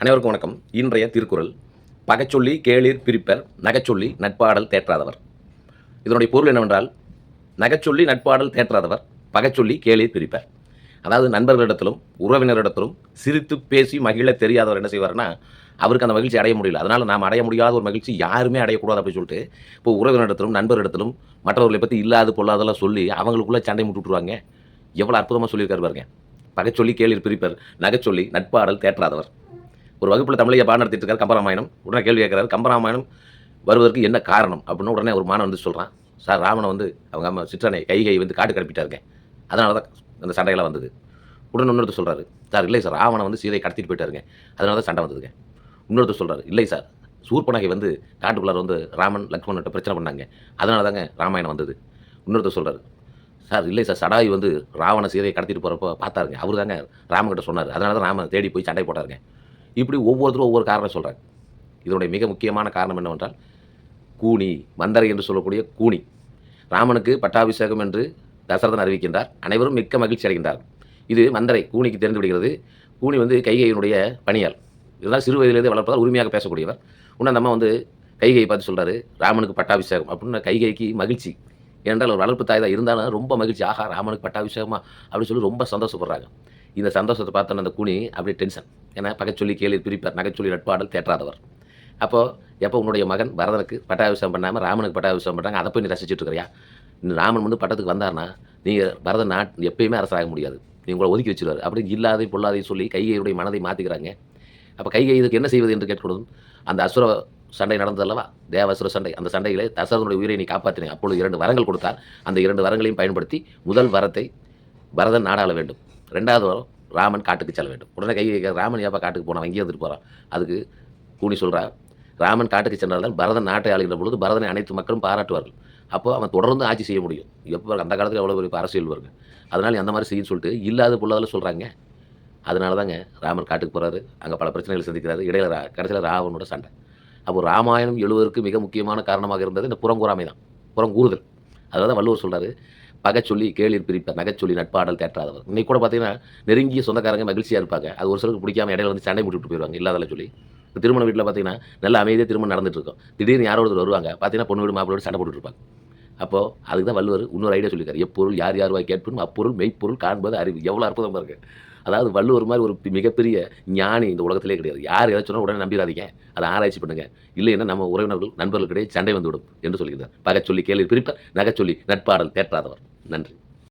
அனைவருக்கும் வணக்கம். இன்றைய திருக்குறள் பகைச்சொல்லி கேளிர் பிரிப்பர் நகைச்சொல்லி நட்பாடல் தேற்றாதவர். இதனுடைய பொருள் என்னவென்றால் நகைச்சொல்லி நட்பாடல் தேற்றாதவர் பகைச்சொல்லி கேளிர் பிரிப்பர். அதாவது நண்பர்களிடத்திலும் உறவினரிடத்திலும் சிரித்து பேசி மகிழ தெரியாதவர் என்ன செய்வார்னா அவருக்கு அந்த மகிழ்ச்சி அடைய முடியல. அதனால் நாம் அடைய முடியாத ஒரு மகிழ்ச்சி யாருமே அடையக்கூடாது அப்படின்னு சொல்லிட்டு இப்போ உறவினரிடத்திலும் நண்பரிடத்திலும் மற்றவர்களை பற்றி இல்லாது பொல்லாதெல்லாம் சொல்லி அவங்களுக்குள்ளே சண்டை முட்டு விட்டுருவாங்க. எவ்வளோ அற்புதமாக சொல்லியிருக்காரு பாருங்க. பகைச்சொல்லி கேளிர் பிரிப்பர் நகைச்சொல்லி நட்பாடல் தேற்றாதவர். ஒரு வகுப்பில் தமிழையை பாடம் நடத்திட்டு இருக்காரு கம்பராமாயணம். உடனே கேள்வி கேட்குறாரு கம்பராமாயணம் வருவதற்கு என்ன காரணம்? அப்படின்னு உடனே ஒரு மாணவன் வந்து சொல்கிறான் சார் ராமனை வந்து அவங்க அம்மா சிற்றனை கைகை வந்து காட்டு கடப்பிட்டாருங்க அதனால தான் அந்த சண்டையெல்லாம் வந்தது. உடனே இன்னொருத்தர் சொல்கிறாரு சார் இல்லை சார் ராவணை வந்து சீதை கடத்திட்டு போயிட்டாருங்க அதனால தான் சண்டை வந்ததுங்க இன்னொருத்தர் சொல்கிறாரு இல்லை சார் சூர்பனகை வந்து காட்டுக்குள்ளார் வந்து ராமன் லக்ஷ்மணன்ட்ட பிரச்சனை பண்ணாங்க. அதனால தாங்க ராமாயணம் வந்தது. இன்னொருத்தர் சொல்கிறாரு சார் இல்லை சார் சடாயி வந்து ராவண சீதையை கடத்திட்டு போகிறப்போ பார்த்தாருங்க. அவர் தாங்க ராமன்கிட்ட சொன்னார். அதனால தான் ராமன் தேடி போய் சண்டை போட்டாருங்க. இப்படி ஒவ்வொருத்தரும் ஒவ்வொரு காரணம் சொல்கிறாங்க இதனுடைய மிக முக்கியமான காரணம் என்னவென்றால் கூனி மந்தரை என்று சொல்லக்கூடிய கூனி. ராமனுக்கு பட்டாபிஷேகம் என்று தசரதன் அறிவிக்கின்றார். அனைவரும் மிக்க மகிழ்ச்சி அடைகின்றார். இது மந்தரை கூனிக்கு தெரிந்து விடுகிறது. கூனி வந்து கைகையினுடைய பணியால் இதனால் சிறு வயதிலிருந்து வளர்ப்பதால் உரிமையாக பேசக்கூடியவர். உன்ன அந்த அம்மா வந்து கைகையை பார்த்து சொல்கிறாரு ராமனுக்கு பட்டாபிஷேகம் அப்படின்னு கைகைக்கு மகிழ்ச்சி. ஏனென்றால் ஒரு வளர்ப்பு தாய் தான் இருந்தாலும் ரொம்ப மகிழ்ச்சி. ஆகா ராமனுக்கு பட்டாபிஷேகமா? அப்படின்னு சொல்லி ரொம்ப சந்தோஷப்படுறாங்க. இந்த சந்தோஷத்தை பார்த்தோன்னே அந்த கூனி அப்படியே டென்ஷன் ஏன்னா பகைச்சொல்லி கேள்வி பிரிப்பார் நகைச்சொல்லி நட்பாடல் தேற்றாதவர். அப்போது எப்போ உன்னுடைய மகன் பரதனுக்கு பட்டாபிஷேகம் பண்ணாமல் ராமனுக்கு பட்டாபிஷேகம் பண்ணுறாங்க அதை போய் நீ ரசிச்சுட்டு இருக்கிறியா? ராமன் வந்து பட்டத்துக்கு வந்தார்னா நீங்கள் பரதன் நாட் எப்பயுமே அரசாக முடியாது. நீ உங்களை ஒதுக்கி வச்சிருவார். அப்படி இல்லாதை பொல்லாதை சொல்லி கைகையுடைய மனதை மாற்றிக்கிறாங்க அப்போ கைகை இதுக்கு என்ன செய்வது என்று கேட்கக்கூடாது அந்த அசுர சண்டை நடந்ததல்லவா? தேவாசுர சண்டை. அந்த சண்டையிலே தசரதனுடைய உயிரை நீ காப்பாற்றினேன் அப்பொழுது இரண்டு வரங்கள் கொடுத்தார். அந்த இரண்டு வரங்களையும் பயன்படுத்தி முதல் வரத்தை பரதன் நாடாள வேண்டும். ரெண்டாவது வரம் ராமன் காட்டுக்கு செல்ல வேண்டும். உடனே கை கேட்க ராமன் ஏப்பா காட்டுக்கு போனான்? இங்கே வந்துட்டு போகிறான் அதுக்கு கூனி சொல்கிறா ராமன் காட்டுக்கு சென்றால்தான் பரதன் நாட்டை ஆளுகின்ற பொழுது பரதனை அனைத்து மக்களும் பாராட்டுவார்கள். அப்போ அவன் தொடர்ந்து ஆட்சி செய்ய முடியும். எப்போ அந்த காலத்தில் எவ்வளோ பெரிய அரசியல் வருங்க. அதனால் அந்த மாதிரி செய்ய சொல்லிட்டு இல்லாத பொல்லாத சொல்கிறாங்க அதனால தாங்க ராமன் காட்டுக்கு போகிறாரு அங்கே பல பிரச்சனைகளை சந்திக்கிறாரு. இடையில ரா கடைசியில் ராவனோட சண்டை. அப்போ ராமாயணம் எழுவதற்கு மிக முக்கியமான காரணமாக இருந்தது இந்த புறங்கூறாமை தான். புறங்கூறுதல். அதாவது வள்ளுவர் சொல்கிறாரு பகச்சொல்லி கேளிர் பிரிப்பார் நகைச்சொல்லி நட்பாடல் தேற்றாதவர். இன்னைக்கு கூட பார்த்தீங்கன்னா நெருங்கிய சொந்தக்காரங்க மகிழ்ச்சியாக இருப்பாங்க. அது ஒரு சிலருக்கு பிடிக்காம இடையில வந்து சண்டை விட்டுட்டு போயிடுவாங்க இல்லாதல சொல்லி. இப்போ திருமண வீட்டில் பார்த்தீங்கன்னா நல்ல அமைதியாக திருமணம் நடந்துட்டு இருக்கும். திடீர்னு யாரோ ஒருத்தர் வருவாங்க. பார்த்தீங்கன்னா பொண்ணு வீடு மாப்பிள்ளோடு சண்டை போட்டுட்டு இருப்பாங்க. அப்போது அதுக்கு தான் வள்ளுவர் இன்னொரு ஐடியா சொல்லியிருக்காரு. எப்பொருள் யார் யார் வாய் கேட்பதும் அப்பொருள் மெய்ப்பொருள் காண்பது அறிவு. எவ்வளோ அற்புதமாக இருக்கு. அதாவது வள்ளுவர் மாதிரி ஒரு மிகப்பெரிய ஞானி இந்த உலகத்திலே கிடையாது. யார் எதை சொன்னால் உடனே நம்பிடாதீங்க அதை ஆராய்ச்சி பண்ணுங்க. இல்லைன்னா நம்ம உறவினர்கள் நண்பர்களுக்கிடையே சண்டை வந்துவிடும் என்று சொல்கிறார் பகச்சொல்லி கேள்வி பிரிப்பர் நகைச்சொல்லி நட்பாடல் தேற்றாதவர். நன்றி.